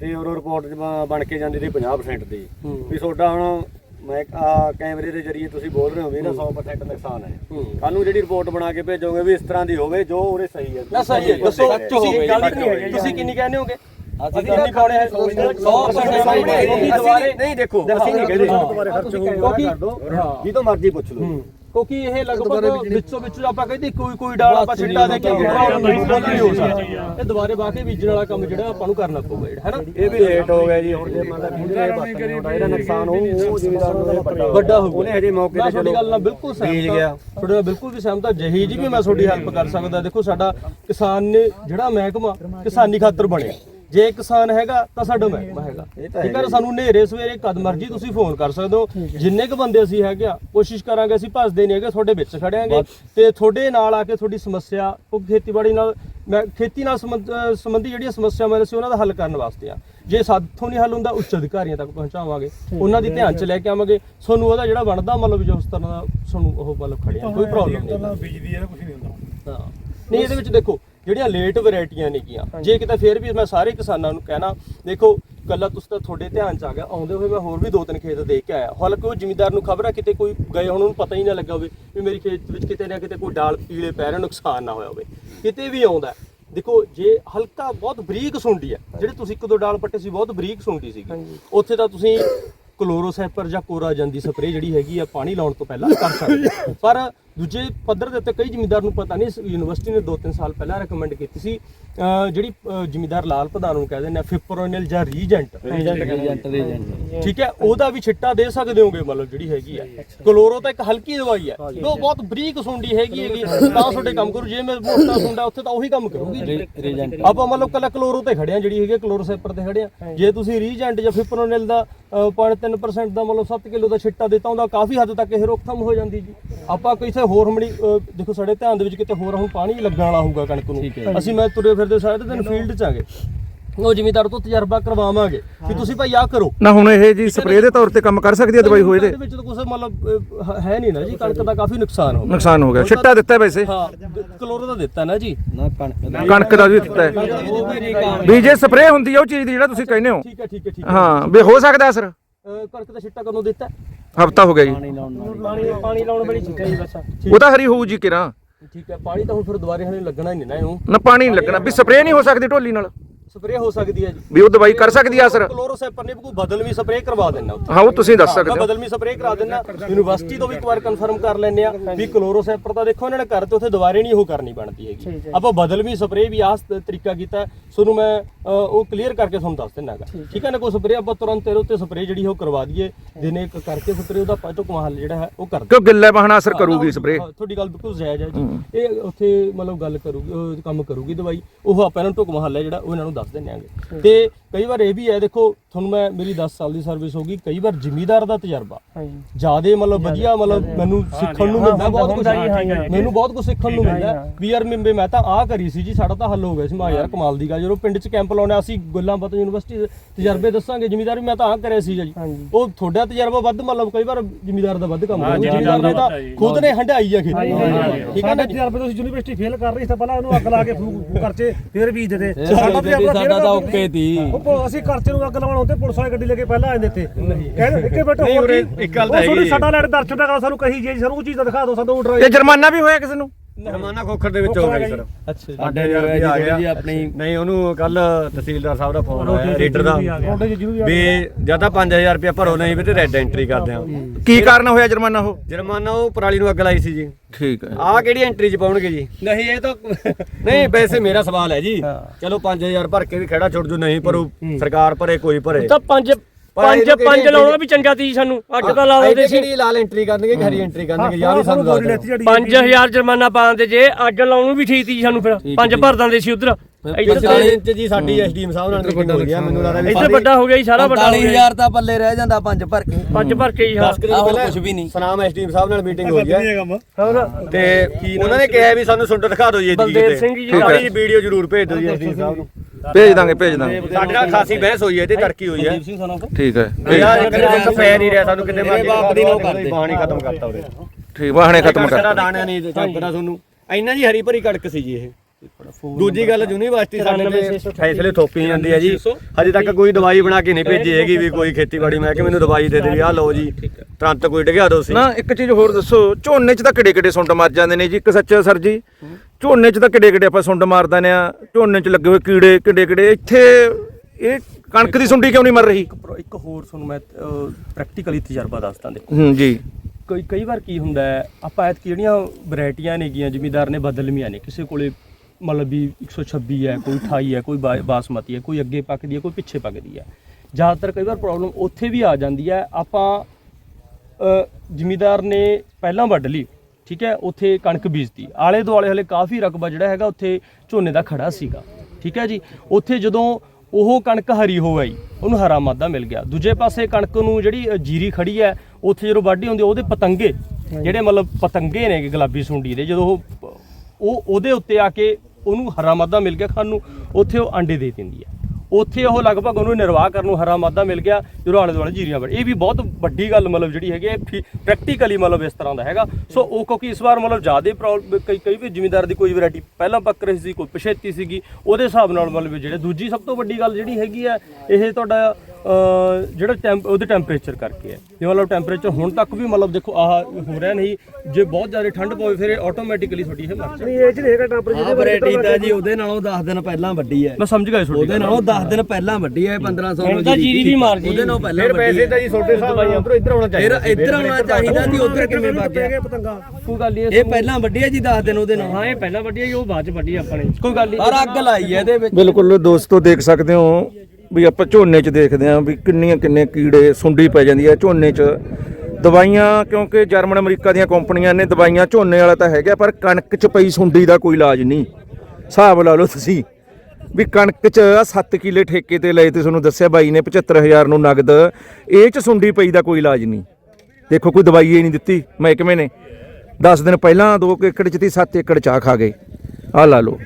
ਤੇ ਉਹ ਰਿਪੋਰਟ ਬਣ ਕੇ ਜਾਂਦੀ ਸੀ 50% ਦੀ। ਵੀ ਤੁਹਾਡਾ ਹੁਣ ਮੈਂ ਆ ਕੈਮਰੇ ਦੇ ਜ਼ਰੀਏ ਤੁਸੀਂ ਬੋਲ ਰਹੇ ਹੋ ਵੀ ਇਹਦਾ 100% ਨੁਕਸਾਨ ਹੈ। ਕੱਲ ਨੂੰ ਜਿਹੜੀ ਰਿਪੋਰਟ ਬਣਾ ਕੇ ਭੇਜੋਗੇ ਵੀ ਇਸ ਤਰ੍ਹਾਂ ਦੀ ਹੋਵੇ ਜੋ ਉਹਦੇ ਸਹੀ ਹੈ। ਨਾ ਸਹੀ ਹੈ। ਦੱਸੋ ਤੁਸੀਂ ਗਲਤ ਨਹੀਂ ਹੈਗੇ। ਤੁਸੀਂ ਕਿੰਨੀ ਕਹਿੰਦੇ ਹੋਗੇ? ਅਸੀਂ ਕਿੰਨੀ ਪਾਉਣੇ ਹੈ 100% ਸਾਹਮਣੇ ਕਿਉਂਕਿ ਦੁਬਾਰੇ ਨਹੀਂ ਦੇਖੋ ਅਸੀਂ ਨਹੀਂ ਕਹਿੰਦੇ। ਕਿਉਂਕਿ ਜੀ ਤੋਂ ਮਰਜ਼ੀ ਪੁੱਛ ਲਓ। ਕਿਉਂਕਿ ਇਹ ਲਗਭਗ ਵਿੱਚੋਂ ਵਿੱਚ ਆਪਾਂ ਕਹਿੰਦੇ ਕੋਈ ਕੋਈ ਡਾਲ ਆਪਾਂ ਛਿੱਟਾ ਦੇ ਕੇ ਪ੍ਰੋਬਲਮ ਨਹੀਂ ਹੋ ਸਕਦੀ। ਇਹ ਦੁਬਾਰੇ ਵਾਕੇ ਬੀਜਣ ਵਾਲਾ ਕੰਮ ਜਿਹੜਾ ਆਪਾਂ ਨੂੰ ਕਰਨਾ ਪਊਗਾ ਜਿਹੜਾ ਹੈ ਨਾ ਇਹ ਵੀ ਲੇਟ ਹੋ ਗਿਆ ਜੀ ਹੁਣ ਜੇ ਮੰਨ ਲਾ ਵੀਡੀਓ ਬਸ ਹੁੰਦਾ। ਇਹਦਾ ਨੁਕਸਾਨ ਉਹ ਉਹ ਜ਼ਿਮੀਦਾਰ ਨੂੰ ਵੱਡਾ ਵੱਡਾ ਹੋਊਗਾ। ਉਹਨੇ ਹਜੇ ਮੌਕੇ ਤੇ ਚਲੋ ਗੱਲ ਨਾਲ ਬਿਲਕੁਲ ਸਹਿਮਤ ਬੀਜ ਹਾਂ। ਗਿਆ। ਤੁਹਾਡੇ ਨਾਲ ਬਿਲਕੁਲ ਵੀ ਸਹਿਮਤ ਹਾਂ ਜਹੀ ਜੀ ਵੀ ਮੈਂ ਤੁਹਾਡੀ ਹੈਲਪ ਕਰ ਸਕਦਾ। ਦੇਖੋ ਸਾਡਾ ਕਿਸਾਨ ਨੇ ਜਿਹੜਾ ਮਹਿਕਮਾ ਕਿਸਾਨੀ ਖਾਤਰ ਬਣਿਆ। ਜੇ ਕਿਸਾਨ ਹੈਗਾ ਤਾਂ ਸਾਡਾ ਮਹਿਕਮਾ ਹੈਗਾ। ਠੀਕ ਹੈ ਨਾ? ਸਾਨੂੰ ਹਨੇਰੇ ਸਵੇਰੇ ਕਦ ਮਰਜ਼ੀ ਤੁਸੀਂ ਫੋਨ ਕਰ ਸਕਦੇ ਹੋ। ਜਿੰਨੇ ਕ ਬੰਦੇ ਅਸੀਂ ਹੈਗੇ ਆ ਕੋਸ਼ਿਸ਼ ਕਰਾਂਗੇ ਅਸੀਂ ਭੱਜਦੇ ਨਹੀਂ ਹੈਗੇ ਤੁਹਾਡੇ ਵਿੱਚ ਖੜਿਆਂਗੇ ਤੇ ਤੁਹਾਡੇ ਨਾਲ ਆ ਕੇ ਤੁਹਾਡੀ ਸਮੱਸਿਆ ਉਹ ਖੇਤੀਬਾੜੀ ਨਾਲ ਮੈਂ ਖੇਤੀ ਨਾਲ ਸੰਬੰਧ- ਜਿਹੜੀਆਂ ਸਮੱਸਿਆਵਾਂ ਨੇ ਅਸੀਂ ਉਹਨਾਂ ਦਾ ਹੱਲ ਕਰਨ ਵਾਸਤੇ ਆ। ਜੇ ਸਾਥੋਂ ਨਹੀਂ ਹੱਲ ਹੁੰਦਾ ਉੱਚ ਅਧਿਕਾਰੀਆਂ ਤੱਕ ਪਹੁੰਚਾਵਾਂਗੇ। ਉਹਨਾਂ ਦੀ ਧਿਆਨ ਚ ਲੈ ਕੇ ਆਵਾਂਗੇ। ਤੁਹਾਨੂੰ ਉਹਦਾ ਜਿਹੜਾ ਬਣਦਾ ਮਤਲਬ ਜੋ ਉਸ ਤਰ੍ਹਾਂ ਦਾ ਤੁਹਾਨੂੰ ਉਹ ਮਤਲਬ ਖੜਿਆ ਕੋਈ ਪ੍ਰੋਬਲਮ ਨਹੀਂ ਬੀਜਦੀ ਹੈ ਕੁਝ ਨਹੀਂ ਹੁੰਦਾ। ਹਾਂ। ਨਹੀਂ ਇਹਦੇ ਵਿੱਚ ਦੇਖੋ ਜਿਹੜੀਆਂ ਲੇਟ ਵੈਰਾਈਟੀਆਂ ਨੇਗੀਆਂ ਜੇ ਕਿਤੇ ਫੇਰ ਵੀ ਮੈਂ ਸਾਰੇ ਕਿਸਾਨਾਂ ਨੂੰ ਕਹਿਣਾ ਦੇਖੋ ਕੱਲਾ ਤੁਸੀਂ ਤਾਂ ਤੁਹਾਡੇ ਧਿਆਨ ਚ ਆ ਗਿਆ ਆਉਂਦੇ ਹੋਏ ਮੈਂ ਹੋਰ ਵੀ ਦੋ ਤਿੰਨ ਖੇਤ ਦੇਖ ਕੇ ਆਇਆ। ਹਾਲਾਂਕਿ ਉਹ ਜ਼ਿਮੀਦਾਰ ਨੂੰ ਖਬਰ ਆ ਕਿਤੇ ਕੋਈ ਗਏ ਹੁਣ ਉਹਨੂੰ ਪਤਾ ਹੀ ਨਾ ਲੱਗਾ ਹੋਵੇ ਵੀ ਮੇਰੀ ਖੇਤ ਵਿੱਚ ਕਿਤੇ ਨਾ ਕਿਤੇ ਕੋਈ ਡਾਲ ਪੀਲੇ ਪੈ ਰਿਹਾ ਨੁਕਸਾਨ ਨਾ ਹੋਇਆ ਹੋਵੇ। ਕਿਤੇ ਵੀ ਆਉਂਦਾ। ਦੇਖੋ ਜੇ ਹਲਕਾ ਬਹੁਤ ਬਰੀਕ ਸੁੰਡੀ ਹੈ ਜਿਹੜੇ ਤੁਸੀਂ ਇੱਕ ਦੋ ਡਾਲ ਪੱਟੇ ਸੀ ਬਹੁਤ ਬਰੀਕ ਸੁੰਡੀ ਸੀਗੀ। ਉੱਥੇ ਤਾਂ ਤੁਸੀਂ ਕਲੋਰੋਸੈਪਰ ਜਾਂ ਕੋਰਾਜਨ ਦੀ ਸਪਰੇਅ ਜਿਹੜੀ ਹੈਗੀ ਆ ਪਾਣੀ ਲਾਉਣ ਤੋਂ ਪਹਿਲਾਂ ਕਰ ਸਕਦੇ। [LAUGHS] ਪਰ ਦੂਜੇ ਪੱਧਰ ਦੇ ਉੱਤੇ ਕਈ ਜ਼ਿਮੀਂਦਾਰ ਨੂੰ ਪਤਾ ਨਹੀਂ ਇਸ ਯੂਨੀਵਰਸਿਟੀ ਨੇ 2-3 ਸਾਲ ਪਹਿਲਾਂ ਰეკਮੈਂਡ ਕੀਤੀ ਸੀ ਅਹ ਜਿਹੜੀ ਜ਼ਿਮੀਂਦਾਰ ਲਾਲ ਪ੍ਰਧਾਨ ਨੂੰ ਕਹਿੰਦੇ ਨੇ ਫਿਪਰੋਨਿਲ ਜਾਂ ਰੀਜੈਂਟ ਠੀਕ ਹੈ ਉਹਦਾ ਵੀ ਛਿੱਟਾ ਦੇ ਸਕਦੇ ਹੋਗੇ ਮਤਲਬ ਜਿਹੜੀ ਹੈਗੀ ਹੈ। ਕਲੋਰੋ ਤਾਂ ਇੱਕ ਹਲਕੀ ਦਵਾਈ ਹੈ ਉਹ ਬਹੁਤ ਬਰੀਕ ਸੁੰਡੀ ਹੈਗੀ ਹੈਗੀ ਤਾਂ ਤੁਹਾਡੇ ਕੰਮ ਕਰੂ ਜੇ ਮੈਂ ਮੋਟਾ ਸੁੰਡਾ ਉੱਥੇ ਤਾਂ ਉਹੀ ਕੰਮ ਕਰੂਗੀ। ਆਪਾਂ ਮਤਲਬ ਕੱਲਾ ਕਲੋਰੋ ਤੇ ਖੜੇ ਆ ਜਿਹੜੀ ਹੈਗੀ ਕਲੋਰੋਸੈਪਰ ਤੇ ਖੜੇ ਆ ਜੇ ਤੁਸੀਂ ਰੀਜੈਂਟ ਜਾਂ ਫਿਪਰੋਨਿਲ ਦਾ ਅਹ, 0.3% ਦਾ ਮਤਲਬ 7 ਕਿਲੋ ਦਾ ਛਿੱਟਾ ਦਿੱਤਾ ਹੁੰਦਾ ਕਾਫੀ ਹੱਦ ਤੱਕ ਇਹ ਰੋਕਥਾਮ ਹੋ ਜਾਂਦੀ ਜੀ। ਆਪਾਂ ਕਿਸੇ ਹੋਰ ਅਹ, ਦੇਖੋ ਸਾਡੇ ਧਿਆਨ ਦੇ ਵਿੱਚ ਕਿਤੇ ਹੋਰ ਹੁਣ ਪਾਣੀ ਲੱਗਣ ਵਾਲਾ ਹੋਊਗਾ ਕਣਕ ਨੂੰ। ਅਸੀਂ ਮੈਂ ਤੁਰੇ ਫਿਰਦੇ ਸਾਰੇ ਦਿਨ ਫੀਲਡ 'ਚ ਆਗੇ। ਉਹ ਜ਼ਿਮੀਦਾਰ ਤੋਂ ਤਜਰਬਾ ਕਰਵਾਵਾਂਗੇ ਕਿ ਤੁਸੀਂ ਭਾਈ ਆਹ ਕਰੋ। ਨਾ ਹੁਣ ਇਹ ਜੀ ਸਪਰੇਅ ਦੇ ਤੌਰ ਤੇ ਕੰਮ ਕਰ ਸਕਦੀ ਹੈ ਦਵਾਈ ਹੋਏ ਤੇ। ਵਿੱਚ ਤਾਂ ਕੁਝ ਮਤਲਬ ਹੈ ਨਹੀਂ ਨਾ ਜੀ ਕਣਕ ਦਾ ਕਾਫੀ ਨੁਕਸਾਨ ਹੋ ਗਿਆ। ਨੁਕਸਾਨ ਹੋ ਗਿਆ। ਛਿੱਟਾ ਦਿੱਤਾ ਵੈਸੇ। ਹਾਂ ਕਲੋਰੋ ਦਾ ਦਿੱਤਾ ਨਾ ਜੀ। ਨਾ ਕਣਕ ਕਣਕ ਦਾ ਵੀ ਦਿੱਤਾ ਹੈ। ਵੀ ਜੇ ਸਪਰੇਅ ਹੁੰਦੀ ਹੈ ਉਹ ਚੀਜ਼ ਦੀ ਜਿਹੜਾ ਤੁਸੀਂ ਕਹਿੰਦੇ ਹੋ। ਠੀਕ ਹੈ ਠੀਕ ਹੈ ਠੀਕ ਹੈ। ਹਾਂ ਵੀ ਹੋ ਸਕਦਾ ਅਹ, ਕਣਕ ਦਾ ਛਿੱਟਾ ਕਦੋਂ ਦਿੱਤਾ? ਹਫਤਾ ਹੋ ਗਿਆ ਜੀ। ਪਾਣੀ ਪਾਣੀ ਲਾਉਣ ਬੜੀ ਚੀਜ਼ਾਂ ਜੀ ਬਸ। ਉਹ ਤਾਂ ਹਰੀ ਹੋਊ ਜੀ ਕਿਰਾਂ। ਠੀਕ ਹੈ ਪਾਣੀ ਤਾਂ ਹੁਣ ਫਿਰ ਦੁਬਾਰੇ ਹਲੇ ਲੱਗਣਾ ਹੀ ਨਹੀਂ ਨਾ ਇਹਨੂੰ ਨਾ ਪਾਣੀ ਨਹੀਂ ਲੱਗਣਾ। ਵੀ ਸਪਰੇਅ ਨਹੀਂ ਹੋ ਸਕਦੀ ਢੋਲੀ ਨਾਲ। ਸਪਰੇਅ ਹੋ ਸਕਦੀ ਹੈ ਜੀ। ਵੀ ਉਹ ਦਵਾਈ ਕਰ ਸਕਦੀ ਹੈ ਅਸਰ? ਕਲੋਰੋਸੈਪਰ ਨੇ ਕੋਈ ਬਦਲਵੀਂ ਸਪਰੇਅ ਕਰਵਾ ਦੇਣਾ ਉੱਥੇ ਹਾਂ ਉਹ ਤੁਸੀਂ ਦੱਸ ਸਕਦੇ ਹੋ। ਬਦਲਵੀਂ ਸਪਰੇਅ ਕਰਾ ਦੇਣਾ ਯੂਨੀਵਰਸਿਟੀ ਤੋਂ ਵੀ ਇੱਕ ਵਾਰ ਕਨਫਰਮ ਕਰ ਲੈਣੇ ਆ ਵੀ ਕਲੋਰੋਸੈਪਰ ਤਾਂ ਦੇਖੋ ਉਹਨਾਂ ਨੇ ਕਰਤੇ ਉੱਥੇ ਦੁਬਾਰੇ ਨਹੀਂ ਉਹ ਕਰਨੀ ਬਣਦੀ ਹੈਗੀ। ਆਪਾਂ ਬਦਲਵੀਂ ਸਪਰੇਅ ਵੀ ਆਸ ਤਰੀਕਾ ਕੀਤਾ। ਤੁਹਾਨੂੰ ਮੈਂ ਉਹ ਕਲੀਅਰ ਕਰਕੇ ਤੁਹਾਨੂੰ ਦੱਸ ਦਿੰਨਾਗਾ ਠੀਕ ਹੈ। ਨਾ ਕੋਈ ਸਪਰੇਅ ਆਪਾਂ ਤੁਰੰਤ ਇਹਦੇ ਉੱਤੇ ਸਪਰੇਅ ਜਿਹੜੀ ਉਹ ਕਰਵਾ ਦਈਏ। ਦਿਨੇ ਇੱਕ ਕਰਕੇ ਸਪਰੇਅ ਉਹਦਾ ਪਾਟੋ ਕਮਾਲ ਜਿਹੜਾ ਹੈ ਉਹ ਕਰ ਕਿਉਂ ਗਿੱਲੇ ਬਹਾਨਾ ਅਸਰ ਕਰੂਗੀ ਸਪਰੇਅ? ਤੁਹਾਡੀ ਗੱਲ ਬਿਲਕੁਲ ਜਾਇਜ਼ ਹੈ ਜੀ। ਇਹ ਉੱਥੇ ਮਤਲਬ ਗੱਲ ਕਰੂਗੀ ਉਹ ਕੰਮ ਕਰੂਗੀ ਦਵਾਈ। ਉਹ ਆਪਾਂ ਇਹਨਾਂ ਨੂੰ ਢੁਕਮਾ ਹੱਲ ਹੈ ਜਿਹੜਾ ਉਹ ਇਹਨਾਂ ਨੂੰ ਦੱਸ ਦਿੰਦੇ ਆਂਗੇ। ਤੇ ਕਈ ਵਾਰ ਇਹ ਵੀ ਹੈ ਦੇਖੋ ਤੁਹਾਨੂੰ ਮੈਂ ਮੇਰੀ 10 ਸਾਲ ਦੀ ਸਰਵਿਸ ਹੋ ਗਈ ਕਈ ਵਾਰ ਜ਼ਿਮੀਦਾਰ ਦਾ ਤਜਰਬਾ। ਜਿਆਦੇ ਮਤਲਬ ਵਧੀਆ ਮਤਲਬ ਮੈਨੂੰ ਸਿੱਖਣ ਨੂੰ ਮਿਲਦਾ ਬਹੁਤ ਕੁਝ। ਮੈਨੂੰ ਬਹੁਤ ਕੁਝ ਸਿੱਖਣ ਨੂੰ ਮਿਲਦਾ। ਵੀ ਯਾਰ ਮੈਂ ਮੈਂ ਤਾਂ ਆਹ ਕਰੀ ਸੀ ਜੀ ਸਾਡਾ ਤਾਂ ਹੱਲ ਹੋ ਗਿਆ ਸੀ। ਮੈਂ ਯਾਰ ਕਮਾਲ ਦੀ ਗੱਲ ਜਦੋਂ ਪਿੰਡ 'ਚ ਕੈਂਪ ਲਾਉਣੇ ਅਸੀਂ ਗੱਲਾਂ ਪਤਾ ਯੂਨੀਵਰਸਿਟੀ ਦੇ ਤਜਰਬੇ ਦੱਸਾਂਗੇ ਜ਼ਿਮੀਦਾਰ ਵੀ ਮੈਂ ਤਾਂ ਆਹ ਕਰਿਆ ਸੀ ਜੀ। ਉਹ ਤੁਹਾਡਾ ਤਜਰਬਾ ਵੱਧ ਮਤਲਬ ਕਈ ਵਾਰ ਜ਼ਿਮੀਦਾਰ ਦਾ ਵੱਧ ਕੰਮ ਕਰਦਾ ਜ਼ਿਮੀਦਾਰ ਨੇ ਤਾਂ ਖੁਦ ਨੇ ਹੰਡਾਈ ਆ ਖੇਤੀ। ਠੀਕ ਹੈ ਨਾ ਤਜਰਬੇ ਤੋਂ ਯੂਨੀਵਰਸਿਟੀ ਫੇਲ ਕਰ ਰਹੀ ਸੀ ਤਾਂ ਪਹਿਲਾਂ ਉਹਨੂੰ ਅੱਗ ਲਾ ਕੇ ਫੂ ਫੂ ਕਰਚੇ ਫੇਰ ਬੀਜ ਦਿੱਤੇ ਸਾਡਾ ਤਜਰਬਾ ਸਾਡਾ ਤਾਂ ਓਕੇ ਤੀ ਉਹ ਅਸੀਂ ਕਰਚੇ ਨੂੰ ਅੱਗ ਲਾਉਣ ਹੁੰਦੇ ਪੁਲਿਸ ਵਾਲੀ ਗੱਡੀ ਲੈ ਕੇ ਪਹਿਲਾਂ ਆਏ ਦਿੱਤੇ ਕਹਿੰਦੇ ਇੱਕੇ ਬੈਠੋ ਇੱਕ ਗੱਲ ਤਾਂ ਹੈਗੀ। ਸਾਡਾ ਲੈਣ ਦਰਸ਼ਨ ਦਾ ਸਾਨੂੰ ਕਹੀ ਜੀ ਸਾਨੂੰ ਉਹ ਚੀਜ਼ ਦਿਖਾ ਦਿਓ ਸਾਨੂੰ ਡਰਾਈ ਇਹ ਜੁਰਮਾਨਾ ਵੀ ਹੋਇਆ ਕਿਸੇ ਨੂੰ? ਜੁਰਮਾਨਾ ਖੋਖਰ ਦੇ ਵਿੱਚ ਹੋ ਗਿਆ ਸਰ। ਅੱਛਾ ਸਾਡੇ ਯਾਰ ਵੀ ਆ ਗਿਆ। ਜੀ ਆਪਣੀ ਨਹੀਂ ਉਹਨੂੰ ਕੱਲ ਤਹਿਸੀਲਦਾਰ ਸਾਹਿਬ ਦਾ ਫੋਨ ਆਇਆ ਰੀਡਰ ਦਾ। ਵੀ ਜਾਂ ਤਾਂ 5000 ਰੁਪਏ ਭਰੋ ਨਹੀਂ ਵੀ ਤੇ ਰੈੱਡ ਐਂਟਰੀ ਕਰਦੇ ਆ ਕੀ ਕਾਰਨ ਹੋਇਆ ਜੁਰਮਾਨਾ ਉਹ? ਜੁਰਮਾਨਾ ਉਹ ਪਰਾਲੀ ਨੂੰ ਅੱਗ ਲਾਈ ਸੀ ਜੀ। ਠੀਕ ਹੈ। ਆਹ ਕਿਹੜੀ ਐਂਟਰੀ ਚ ਪਾਉਣਗੇ ਜੀ? ਨਹੀਂ ਇਹ ਤਾਂ ਨਹੀਂ ਵੈਸੇ ਮੇਰਾ ਸਵਾਲ ਹੈ ਜੀ। ਚਲੋ 5000 ਭਰ ਕੇ ਵੀ ਖੜਾ ਛੁੱਟ ਜੂ ਨਹੀਂ ਭਰੂ। ਸਰਕਾਰ ਭਰੇ ਕੋਈ ਭਰੇ। ਤਾਂ ਪੰਜ ਪਰ ਪੰਜ ਪੰਜ ਲਾਉਣਾ ਵੀ ਚੰਗਾ ਤੀ ਸਾਨੂੰ ਅੱਗ ਤਾਂ ਲਾ ਦਿੰਦੇ ਸੀ ਕਿਹੜੀ ਲਾਲ ਐਂਟਰੀ ਕਰਨਗੇ ਹਰੀ ਐਂਟਰੀ ਕਰਨਗੇ ਯਾਰ ਵੀ ਸਾਨੂੰ ਦੱਸ ਦਿਓ। 5000 ਜੁਰਮਾਨਾ ਪਾਉਂਦੇ ਜੇ ਅੱਗ ਲਾਉਣ ਨੂੰ ਵੀ ਠੀਕ ਤੀ ਸਾਨੂੰ ਫਿਰ ਪੰਜ ਭਰ ਦਿੰਦੇ ਸੀ ਉਧਰ। ਇੱਧਰ ਪਿਛਲੇ ਇੰਚ ਜੀ ਸਾਡੀ ਐਸਡੀਐਮ ਸਾਹਿਬ ਨਾਲ ਮੀਟਿੰਗ ਮੈਨੂੰ ਲੱਗਦਾ ਵੀ ਇੱਧਰ ਵੱਡਾ ਹੋ ਗਿਆ ਜੀ ਸਾਰਾ ਵੱਡਾ ਹੋ ਗਿਆ 45000 ਤਾਂ ਪੱਲੇ ਰਹਿ ਜਾਂਦਾ ਪੰਜ ਭਰ ਕੇ। ਪੰਜ ਭਰ ਕੇ ਜੀ ਹਾਂ। 10 ਦਿਨ ਆਹੋ, ਪਹਿਲਾਂ ਕੁਛ ਵੀ ਨਹੀਂ। ਸਨਾਮ ਐਸਡੀਐਮ ਸਾਹਿਬ ਨਾਲ ਮੀਟਿੰਗ ਹੋਈ ਆ। ਹੋਰ? ਤੇ ਉਹਨਾਂ ਨੇ ਕਿਹਾ ਵੀ ਸਾਨੂੰ ਸੁੰਡ ਦਿਖਾ ਦਿਓ ਜੀ ਇਹਦੀ ਬਲਦੇਵ ਸਿੰਘ ਜੀ ਸਾਡੀ ਵੀਡੀਓ ਜ਼ਰੂਰ ਭੇਜ ਦਿਓ ਜੀ ਐਸਡੀਐਮ ਸਾਹਿਬ ਨੂੰ। ਭੇਜ ਦਾਂਗੇ ਭੇਜ ਦਾਂਗੇ। ਸਾਡੇ ਨਾਲ ਖਾਸੀ ਬਹਿਸ ਹੋਈ ਹੈ ਤੇ ਤਰੱਕੀ ਹੋਈ ਹੈ। ਠੀਕ ਹੈ ਯਾਰ ਇੱਕ ਦਿਨ ਪੈ ਨਹੀਂ ਰਿਹਾ ਸਾਨੂੰ ਕਿਤੇ ਮੇਰੇ ਬਾਪ ਦੀ ਨਹੁੰ ਕਰਦੇ। ਬਾਣੀ ਖਤਮ ਕਰਤਾ ਉਹਦੇ। ਠੀਕ ਵਾਹਣੇ ਖਤਮ ਸਾਰਾ ਕਰ ਦਾਣਿਆਂ ਨਹੀਂ ਚੱਕਦਾ ਤੁਹਾਨੂੰ। ਇੰਨਾ ਜੀ ਹਰੀ ਭਰੀ ਕਣਕ ਸੀ ਜੀ ਇਹ। ਦੂਜੀ ਗੱਲ ਯੂਨੀਵਰਸਿਟੀ ਸਾਡੇ ਤੇ ਫੈਸਲੇ ਥੋਪੀ ਜਾਂਦੀ ਹੈ ਜੀ। ਹਜੇ ਤੱਕ ਕੋਈ ਦਵਾਈ ਬਣਾ ਕੇ ਨਹੀਂ ਭੇਜੀ ਹੈਗੀ ਵੀ ਕੋਈ ਖੇਤੀਬਾੜੀ ਮੈਂ ਕਿ ਮੈਨੂੰ ਦਵਾਈ ਦੇ ਦੇ ਵੀ ਆਹ ਲਓ ਜੀ। ਤੁਰੰਤ ਕੋਈ ਡਿਆ ਦਿਓ ਸੀ। ਨਾ ਇੱਕ ਚੀਜ਼ ਹੋਰ ਦੱਸੋ ਝੋਨੇ 'ਚ ਤਾਂ ਕਿੱਡੇ ਕਿੱਡੇ ਸੁੰਡ ਮਰ ਜਾਂਦੇ ਨੇ ਜੀ ਇੱਕ ਸੱਚ ਸਰ ਜੀ। ਝੋਨੇ 'ਚ ਤਾਂ ਕਿੱਡੇ ਕਿੱਡੇ ਆਪਾਂ ਸੁੰਡ ਮਾਰ ਦਿੰਦੇ ਆ ਝੋਨੇ 'ਚ ਲੱਗੇ ਹੋਏ ਕੀੜੇ ਕਿੱਡੇ ਕਿੱਡੇ ਇੱਥੇ ਇਹ ਕਣਕ ਦੀ ਸੁੰਡੀ ਕਿਉਂ ਨਹੀਂ ਮਰ ਰਹੀ? ਇੱਕ ਹੋਰ ਤੁਹਾਨੂੰ ਮੈਂ ਪ੍ਰੈਕਟੀਕਲੀ ਤਜਰਬਾ ਦੱਸਦਾ ਦੇਖੋ। ਹੂੰ ਜੀ। ਕਈ ਕਈ ਵਾਰ ਕੀ ਹੁੰਦਾ ਹੈ ਆਪਾਂ ਐਤਕੀ ਜਿਹੜੀਆਂ ਵੈਰਾਈਟੀਆਂ ਨੇਗੀਆਂ ਜ਼ਿਮੀਦਾਰ ਨੇ ਬਦਲਵੀਆਂ ਨੇ ਕਿਸੇ ਕੋਲੇ ਮਤਲਬ ਵੀ 126 ਹੈ ਕੋਈ 28 ਹੈ ਕੋਈ ਬਾ- ਬਾਸਮਤੀ ਹੈ ਕੋਈ ਅੱਗੇ ਪੱਕਦੀ ਹੈ ਕੋਈ ਪਿੱਛੇ ਪੱਕਦੀ ਹੈ। ਜ਼ਿਆਦਾਤਰ ਕਈ ਵਾਰ ਪ੍ਰੋਬਲਮ ਉੱਥੇ ਵੀ ਆ ਜਾਂਦੀ ਹੈ। ਆਪਾਂ ਜ਼ਿਮੀਦਾਰ ਨੇ ਪਹਿਲਾਂ ਵੱਢ ਲਈ ਠੀਕ ਹੈ ਉੱਥੇ ਕਣਕ ਬੀਜਤੀ। ਆਲੇ ਦੁਆਲੇ ਹਲੇ ਕਾਫੀ ਰਕਬਾ ਜਿਹੜਾ ਹੈਗਾ ਉੱਥੇ ਝੋਨੇ ਦਾ ਖੜਾ ਸੀਗਾ ਠੀਕ ਹੈ ਜੀ। ਉੱਥੇ ਜਦੋਂ ਉਹ ਕਣਕ ਹਰੀ ਹੋ ਗਈ ਉਹਨੂੰ ਹਰਾ ਮਾਦਾ ਮਿਲ ਗਿਆ। ਦੂਜੇ ਪਾਸੇ ਕਣਕ ਨੂੰ ਜਿਹੜੀ ਅ, ਜੀਰੀ ਖੜੀ ਹੈ ਉੱਥੇ ਜਦੋਂ ਵਾਢੀ ਹੁੰਦੀ ਹੈ, ਉਹਦੇ ਪਤੰਗੇ ਜਿਹੜੇ ਮਤਲਬ ਪਤੰਗੇ ਨੇ ਗੁਲਾਬੀ ਸੁੰਡੀ ਦੇ ਜਦੋਂ ਉਹ ਉਹ ਉਹਦੇ ਉੱਤੇ ਆ ਕੇ ਉਹਨੂੰ ਹਰਾ ਮਾਦਾ ਮਿਲ ਗਿਆ ਖਾਣ ਨੂੰ ਉੱਥੇ ਉਹ ਆਂਡੇ ਦੇ ਦਿੰਦੀ ਹੈ। ਉੱਥੇ ਉਹ ਲਗਭਗ ਉਹਨੂੰ ਨਿਰਵਾਹ ਕਰਨ ਨੂੰ ਹਰਾ ਮਾਦਾ ਮਿਲ ਗਿਆ ਜਦੋਂ ਆਲੇ ਦੁਆਲੇ ਜੀਰੀਆਂ ਬਣ ਇਹ ਵੀ ਬਹੁਤ ਵੱਡੀ ਗੱਲ ਮਤਲਬ ਜਿਹੜੀ ਹੈਗੀ ਹੈ ਪ੍ਰੈਕਟੀਕਲੀ ਮਤਲਬ ਇਸ ਤਰ੍ਹਾਂ ਦਾ ਹੈਗਾ। ਸੋ ਉਹ ਕਿਉਂਕਿ ਇਸ ਵਾਰ ਮਤਲਬ ਜ਼ਿਆਦਾ ਪ੍ਰੋਬਲਮ ਕਈ ਕਈ ਵੀ ਜ਼ਿਮੀਂਦਾਰ ਦੀ ਕੋਈ ਵੈਰਾਈਟੀ ਪਹਿਲਾਂ ਪੱਕ ਰਹੀ ਸੀ ਕੋਈ ਪਛੇਤੀ ਸੀਗੀ ਉਹਦੇ ਹਿਸਾਬ ਨਾਲ ਮਤਲਬ ਜਿਹੜੇ ਦੂਜੀ ਸਭ ਤੋਂ ਵੱਡੀ ਗੱਲ ਜਿਹੜੀ ਹੈਗੀ ਹੈ ਇਹ ਤੁਹਾਡਾ ਜਿਹੜਾ ਟੈਂਪ ਉਹਦੇ ਟੈਂਪਰੇਚਰ ਕਰਕੇ ਹੈ। ਜੇ ਮਤਲਬ ਟੈਂਪਰੇਚਰ ਹੁਣ ਤੱਕ ਵੀ ਮਤਲਬ ਦੇਖੋ ਆਹ ਹੋ ਰਿਹਾ ਨਹੀਂ ਜੇ ਬਹੁਤ ਜ਼ਿਆਦਾ ਠੰਡ ਪਵੇ ਫਿਰ ਆਟੋਮੈਟਿਕਲੀ ਤੁਹਾਡੀ ਇਹ ਮਰ ਜਾਂਦੀ ਨਹੀਂ ਇਹ ਚ ਨਹੀਂ ਹੈਗਾ ਟੈਂਪਰੇਚਰ ਆਹ ਵੈਰਾਈਟੀ ਤਾਂ ਜੀ ਉਹਦੇ ਨਾਲੋਂ 10 ਦਿਨ ਪਹਿਲਾਂ ਵੱਡੀ ਹੈ। ਮੈਂ ਸਮਝ ਗਿਆ ਤੁਹਾਡੀ ਉਹਦੇ ਨਾਲੋਂ 10 ਦਿਨ ਪਹਿਲਾਂ ਵੱਡੀ ਹੈ 1500 ਹੁਣ ਤਾਂ ਜੀਰੀ ਵੀ ਮਾਰ ਜੀ ਉਹਦੇ ਨਾਲੋਂ ਪਹਿਲਾਂ ਫਿਰ ਪੈਸੇ ਤਾਂ ਜੀ ਤੁਹਾਡੇ ਹਿਸਾਬ ਨਾਲ ਉਧਰੋਂ ਇੱਧਰ ਆਉਣਾ ਫਿਰ ਚਾਹੀਦਾ ਇੱਧਰ ਆਉਣਾ ਚਾਹੀਦਾ ਜੀ ਉਧਰ ਕਿਵੇਂ ਵਗ ਗਿਆ ਗਏ ਪਤੰਗਾ ਕੋਈ ਗੱਲ ਨਹੀਂ ਇਹ ਪਹਿਲਾਂ ਵੱਡੀ ਹੈ ਜੀ 10 ਦਿਨ ਉਹਦੇ ਨਾਲ। ਹਾਂ ਇਹ ਪਹਿਲਾਂ ਵੱਡੀ ਹੈ ਉਹ ਬਾਅਦ ਚ ਵੱਡੀ ਆਪਣੇ। ਕੋਈ ਗੱਲ ਨਹੀਂ ਪਰ ਅੱਗ ਲਾਈ ਹੈ ਇਹਦੇ ਵਿੱਚ। ਬਿਲਕੁਲ ਦੋਸਤੋ ਦੇਖ ਸਕਦੇ ਹੋ ਵੀ ਆਪਾਂ ਝੋਨੇ 'ਚ ਦੇਖਦੇ ਹਾਂ ਵੀ ਕਿੰਨੀਆਂ ਕਿੰਨੇ ਕੀੜੇ ਸੁੰਡੀ ਪੈ ਜਾਂਦੀ ਹੈ ਝੋਨੇ 'ਚ। ਦਵਾਈਆਂ ਕਿਉਂਕਿ ਜਰਮਨ ਅਮਰੀਕਾ ਦੀਆਂ ਕੰਪਨੀਆਂ ਨੇ ਦਵਾਈਆਂ ਝੋਨੇ ਵਾਲਾ ਤਾਂ ਹੈਗਾ ਪਰ ਕਣਕ 'ਚ ਪਈ ਸੁੰਡੀ ਦਾ ਕੋਈ ਇਲਾਜ ਨਹੀਂ। ਹਿਸਾਬ ਲਾ ਲਓ ਤੁਸੀਂ। ਵੀ ਕਣਕ 'ਚ 7 ਕਿੱਲੇ ਠੇਕੇ ਤੇ ਲਏ ਤੇ ਤੁਹਾਨੂੰ ਦੱਸਿਆ ਬਾਈ ਨੇ 75000 ਨੂੰ ਨਗਦ। ਇਹ 'ਚ ਸੁੰਡੀ ਪਈ ਦਾ ਕੋਈ ਇਲਾਜ ਨਹੀਂ। ਦੇਖੋ, ਕੋਈ ਦਵਾਈ ਹੀ ਨਹੀਂ ਦਿੱਤੀ। ਮਹਿਕਮੇ ਨੇ? 10 ਦਿਨ ਪਹਿਲਾਂ 2 ਏਕੜ 'ਚ ਤੀ 7 ਏਕੜ ਚਾਹ ਖਾ ਗਏ। ਆਹ ਲਾ ਲਓ।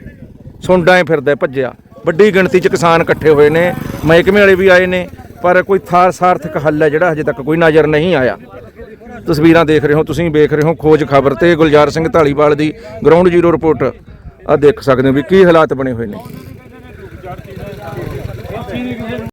ਸੁੰਡਾਂ ਹੀ ਫਿਰਦਾ ਭੱਜਿਆ। ਵੱਡੀ ਗਿਣਤੀ 'ਚ ਕਿਸਾਨ ਇਕੱਠੇ ਹੋਏ ਨੇ। ਮਹਿਕਮੇ ਵਾਲੇ ਵੀ ਆਏ ਨੇ। ਪਰ ਕੋਈ ਥਾਰ ਸਾਰਥਕ ਹੱਲ ਹੈ ਜਿਹੜਾ ਹਜੇ ਤੱਕ ਕੋਈ ਨਜ਼ਰ ਨਹੀਂ ਆਇਆ। ਤਸਵੀਰਾਂ ਦੇਖ ਰਹੇ ਹੋ, ਤੁਸੀਂ ਵੇਖ ਰਹੇ ਹੋ ਖੋਜ ਖਬਰ ਤੇ ਗੁਲਜ਼ਾਰ ਸਿੰਘ ਢਾਲੀਵਾਲ ਦੀ ਗਰਾਊਂਡ ਜ਼ੀਰੋ ਰਿਪੋਰਟ ਆ ਦੇਖ ਸਕਦੇ ਹੋ ਵੀ ਕੀ ਹਾਲਾਤ ਬਣੇ ਹੋਏ ਨੇ।